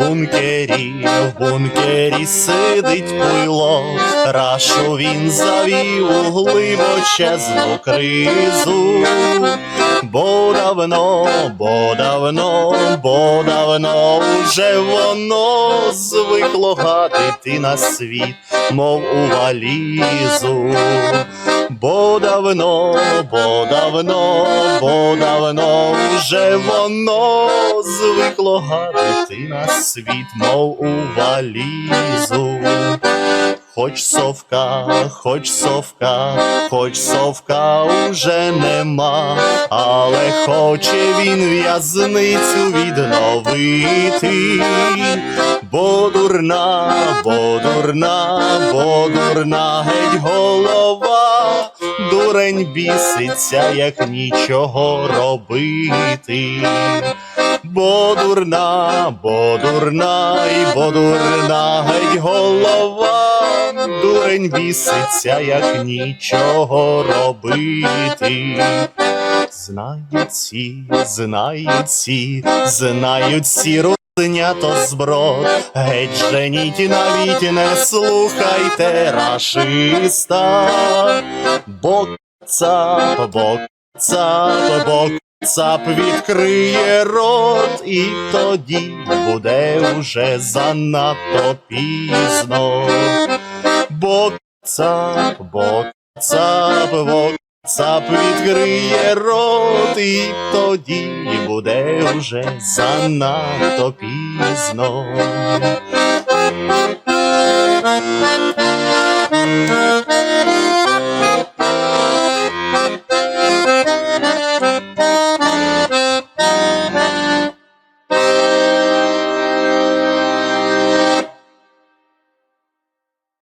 бункері, в бункері сидить пуйло, рашу він завів у глибочезну кризу. Бо давно, бо давно, бо давно вже воно звикло гадити на світ, мов у валізу. Бо давно, бо давно, бо давно вже воно звикло гадити на світ, мов у валізу. Хоч совка, хоч совка, хоч совка уже нема, але хоче він в'язницю відновити, бо дурна, бо дурна, бо дурна геть голова, дурень біситься, як нічого робити. Бо дурна, бо дурна, і бо дурна геть голова, дурень біситься, як нічого робити. Знають ці, знають ці, знають ці рознято зброд, геть женіть навіть не слухайте рашиста, бо цап, бо цап, бо Цап відкриє рот, і тоді буде вже занадто пізно. Бо цап, бо цап, бо Цап відкриє рот, і тоді буде вже занадто пізно.